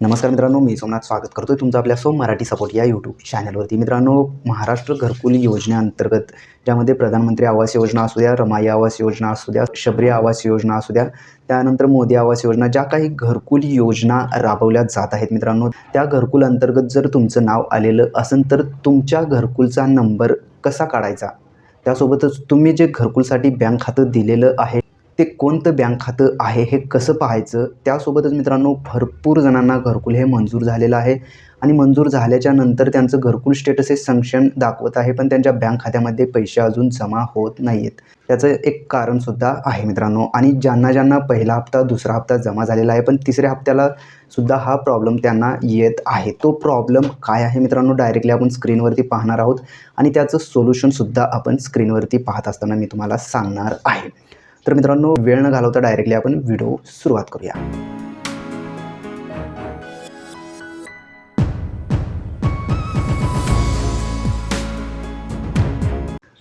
नमस्कार मित्रांनो मी सोमनाथ स्वागत करतो आहे तुमचं आपल्या सोम मराठी सपोर्ट या यूट्यूब चॅनलवरती मित्रांनो महाराष्ट्र घरकुल योजनेअंतर्गत ज्यामध्ये प्रधानमंत्री आवास योजना असू द्या रमाई आवास योजना असू द्या शबरी आवास योजना असू द्या त्यानंतर मोदी आवास योजना ज्या काही घरकुल योजना राबवल्या जात आहेत मित्रांनो त्या घरकुल अंतर्गत जर तुमचं नाव आलेलं असेल तर तुमच्या घरकुलचा नंबर कसा काढायचा? त्यासोबतच तुम्ही जे घरकुलसाठी बँक खातं दिलेलं आहे ते कोणतं बँक खातं आहे हे कसं पाहायचं? त्यासोबतच मित्रांनो भरपूर जणांना घरकुल हे मंजूर झालेलं आहे. आणि मंजूर झाल्याच्यानंतर त्यांचं घरकुल स्टेटस हे संक्षण दाखवत आहे पण त्यांच्या बँक खात्यामध्ये पैसे अजून जमा होत नाही आहेत त्याचं एक कारणसुद्धा आहे मित्रांनो. आणि ज्यांना ज्यांना पहिला हप्ता दुसरा हप्ता जमा झालेला आहे पण तिसऱ्या हप्त्याला सुद्धा हा प्रॉब्लेम त्यांना येत आहे. तो प्रॉब्लेम काय आहे मित्रांनो? डायरेक्टली आपण स्क्रीनवरती पाहणार आहोत. आणि त्याचं सोल्युशनसुद्धा आपण स्क्रीनवरती पाहत असताना मी तुम्हाला सांगणार आहे. तर मित्रांनो वेळ न घालवता डायरेक्टली आपण व्हिडिओ सुरुवात करूया.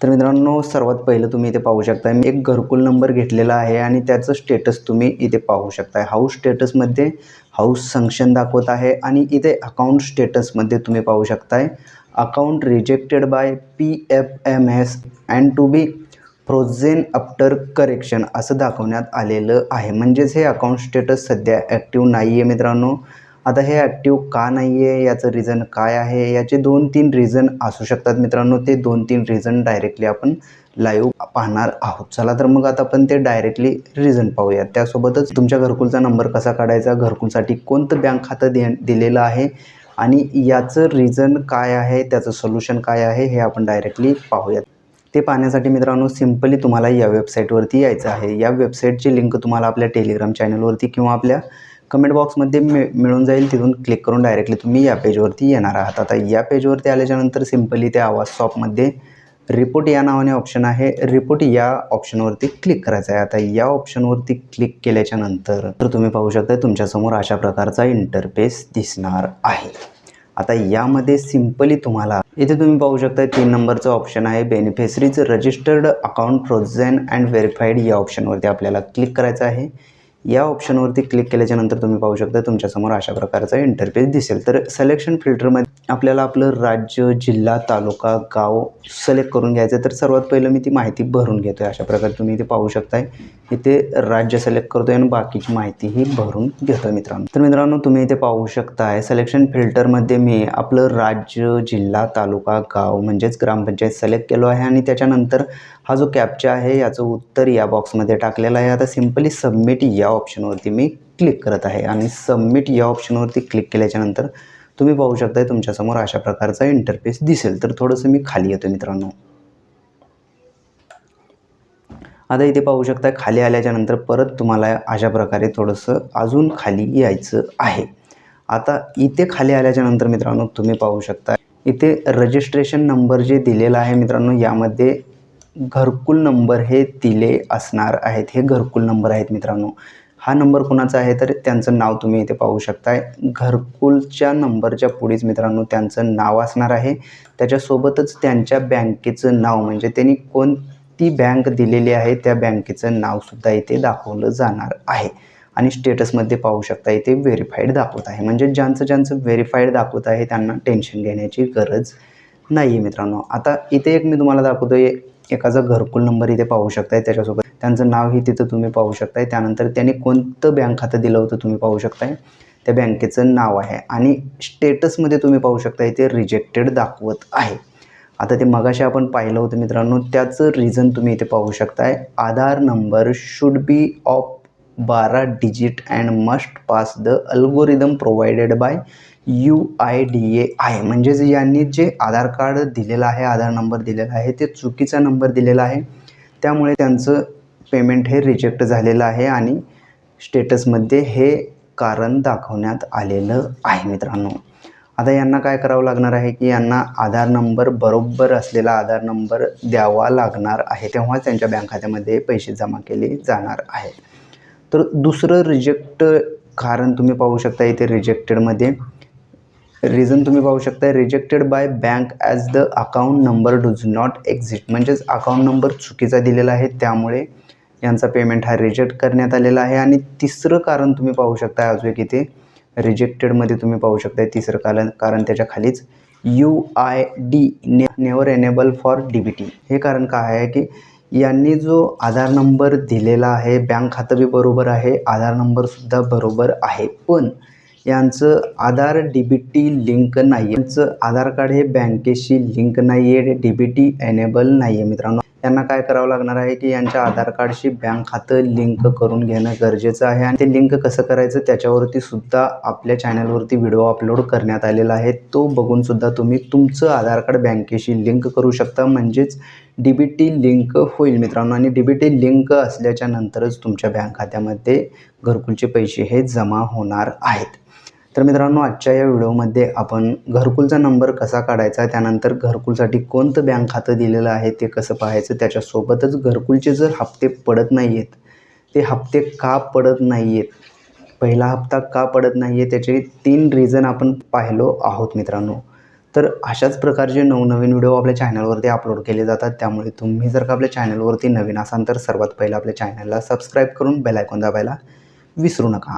तर मित्रांनो सर्वात पहिलं तुम्ही इथे पाहू शकता मी एक घरकुल नंबर घेतलेला आहे आणि त्याचं स्टेटस तुम्ही इथे पाहू शकताय. हाऊस स्टेटसमध्ये हाऊस संक्शन दाखवत आहे आणि इथे अकाउंट स्टेटसमध्ये तुम्ही पाहू शकताय account rejected by P F M S and to be frozen after correction असं दाखवण्यात आलेलं आहे. म्हणजेच हे अकाउंट स्टेटस सध्या ॲक्टिव्ह नाही आहे मित्रांनो. आता हे ॲक्टिव्ह का नाही आहे याचं रिझन काय आहे? याचे दोन तीन रिझन असू शकतात मित्रांनो. ते दोन तीन रिझन डायरेक्टली आपण लाईव्ह पाहणार आहोत. चला तर मग आता आपण ते डायरेक्टली रिझन पाहूया. त्यासोबतच तुमच्या घरकुलचा नंबर कसा काढायचा? घरकुलसाठी कोणतं बँक खातं दे दिलेलं आहे? आणि याचं रिझन काय आहे? त्याचं सोल्युशन काय आहे? हे आपण डायरेक्टली पाहूयात. ते पाहण्यासाठी मित्रांनो सिम्पली तुम्हाला या वेबसाईटवरती यायचं आहे. या वेबसाईटची लिंक तुम्हाला आपल्या टेलिग्राम चॅनलवरती किंवा आपल्या कमेंट बॉक्समध्ये मिळ मिळून जाईल. तिथून क्लिक करून डायरेक्टली तुम्ही या पेजवरती येणार आहात. आता या पेजवरती आल्याच्यानंतर सिम्पली त्या आवाज शॉपमध्ये रिपोर्ट या नावाने ऑप्शन आहे. रिपोर्ट या ऑप्शनवरती क्लिक करायचं आहे. आता या ऑप्शनवरती क्लिक केल्याच्यानंतर तर तुम्ही पाहू शकता तुमच्यासमोर अशा प्रकारचा इंटरफेस दिसणार आहे. आता यामध्ये सिम्पली तुम्हाला इथे तुम्ही पाहू शकता तीन नंबरचं ऑप्शन आहे beneficiaries registered account frozen and verified या ऑप्शनवरती आपल्याला क्लिक करायचं आहे. या ऑप्शनवरती क्लिक केल्याच्यानंतर तुम्ही पाहू शकता तुमच्यासमोर अशा प्रकारचा इंटरफेस दिसेल. तर सिलेक्शन फिल्टरमध्ये आपल्याला आपलं राज्य जिल्हा तालुका गाव सिलेक्ट करून घ्यायचं आहे तर सर्वात पहिलं मी ती माहिती भरून घेतो आहे अशा प्रकारे तुम्ही इथे पाहू शकताय. इथे राज्य सिलेक्ट करतो आहे आणि बाकीची माहितीही भरून घेतो आहे मित्रांनो. तर मित्रांनो तुम्ही इथे पाहू शकताय सिलेक्शन फिल्टरमध्ये मी आपलं राज्य जिल्हा तालुका गाव म्हणजेच ग्रामपंचायत सिलेक्ट केलो आहे आणि त्याच्यानंतर हा जो कॅपचा आहे याचं उत्तर या बॉक्समध्ये टाकलेलं आहे. आता सिम्पली सबमिट या ऑप्शनवरती मी क्लिक करत आहे आणि सबमिट या ऑप्शनवरती क्लिक केल्याच्यानंतर तुम्ही पाहू शकताय तुमच्यासमोर अशा प्रकारचा इंटरफेस दिसेल. तर थोडंसं मी खाली येतो मित्रांनो. आता इथे पाहू शकता खाली आल्याच्यानंतर परत तुम्हाला अशा प्रकारे थोडंसं अजून खाली यायचं आहे. आता इथे खाली आल्याच्यानंतर मित्रांनो तुम्ही पाहू शकता इथे रजिस्ट्रेशन नंबर जे दिलेला आहे मित्रांनो यामध्ये घरकुल नंबर हे दिले असणार आहेत. हे घरकुल नंबर आहेत मित्रांनो. हा नंबर कोणाचा आहे तर त्यांचं नाव तुम्ही इथे पाहू शकताय. घरकुलच्या नंबरच्या पुढेच मित्रांनो त्यांचं नाव असणार आहे. त्याच्यासोबतच त्यांच्या बँकेचं नाव म्हणजे त्यांनी कोणती बँक दिलेली आहे त्या बँकेचं नावसुद्धा इथे दाखवलं जाणार आहे. आणि स्टेटसमध्ये पाहू शकता इथे व्हेरीफाईड दाखवत आहे. म्हणजे ज्यांचं ज्यांचं व्हेरीफाईड दाखवत आहे त्यांना टेन्शन घेण्याची गरज नाही आहे मित्रांनो. आता इथे एक मी तुम्हाला दाखवतो आहे एकाचा घरकुल नंबर इथे पाहू शकताय त्याच्यासोबत. त्यांचं नावही तिथं तुम्ही पाहू शकताय. त्यानंतर त्यांनी कोणतं बँक खातं दिलं होतं तुम्ही पाहू शकताय. त्या बँकेचं नाव आहे आणि स्टेटसमध्ये तुम्ही पाहू शकता इथे रिजेक्टेड दाखवत आहे. आता ते मगाशी आपण पाहिलं होतं मित्रांनो त्याचं रिझन तुम्ही इथे पाहू शकताय. Aadhaar number should be of बारा digit and must pass the algorithm provided by U I D A I म्हणजेच यांनी जे आधार कार्ड दिलेलं आहे आधार नंबर दिलेला आहे ते चुकीचा नंबर दिलेला आहे. त्यामुळे त्यांचं पेमेंट हे रिजेक्ट झालेलं आहे आणि स्टेटसमध्ये हे कारण दाखवण्यात आलेलं आहे मित्रांनो. आता यांना काय करावं लागणार आहे की यांना आधार नंबर बरोबर असलेला आधार नंबर द्यावा लागणार आहे तेव्हाच त्यांच्या बँक खात्यामध्ये पैसे जमा केले जाणार आहेत. तर दुसरं रिजेक्ट कारण तुम्ही पाहू शकता इथे रिजेक्टेडमध्ये रिझन तुम्ही पाहू शकता rejected by bank as the account number does not exist म्हणजेच अकाउंट नंबर चुकीचा दिलेला आहे त्यामुळे यांचा पेमेंट हा रिजेक्ट करण्यात आलेला आहे. आणि तिसरं कारण तुम्ही पाहू शकता अजून एक इथे रिजेक्टेडमध्ये तुम्ही पाहू शकता तिसरं कारण कारण त्याच्या खालीच यू आय डी ने never enable for D B T हे कारण काय आहे की यांनी जो आधार नंबर दिलेला आहे बँक खातं बी बरोबर आहे आधार नंबरसुद्धा बरोबर आहे. पण यांचं Aadhaar D B T link नाही आहे यांचं आधार कार्ड हे बँकेशी लिंक नाही आहे डी बी टी एनेबल नाही आहे मित्रांनो. यांना काय करावं लागणार आहे की यांच्या आधार कार्डशी बँक खातं लिंक करून घेणं गरजेचं आहे. आणि ते लिंक कसं करायचं त्याच्यावरती सुद्धा आपल्या चॅनलवरती व्हिडिओ अपलोड करण्यात आलेला आहे. तो बघून सुद्धा तुम्ही तुमचं आधार कार्ड बँकेशी लिंक करू शकता. म्हणजेच डी बी टी लिंक होईल मित्रांनो. आणि डी बी टी लिंक असल्याच्या नंतरच तुमच्या बँक खात्यामध्ये घरकुलचे पैसे हे जमा होणार आहेत. तर मित्रांनो आजच्या या व्हिडिओमध्ये आपण घरकुलचा नंबर कसा काढायचा त्यानंतर घरकुलसाठी कोणतं बँक खातं दिलेलं आहे ते कसं पाहायचं त्याच्यासोबतच घरकुलचे जर हप्ते पडत नाही आहेत ते हप्ते का पडत नाही आहेत पहिला हप्ता का पडत नाही आहे त्याचे तीन रिझन आपण पाहिलो आहोत मित्रांनो. तर अशाच प्रकारचे नवनवीन व्हिडिओ आपल्या चॅनलवरती अपलोड केले जातात. त्यामुळे तुम्ही जर का आपल्या चॅनलवरती नवीन असाल तर सर्वात पहिलं आपल्या चॅनलला सबस्क्राईब करून बेलायकॉन दाबायला विसरू नका.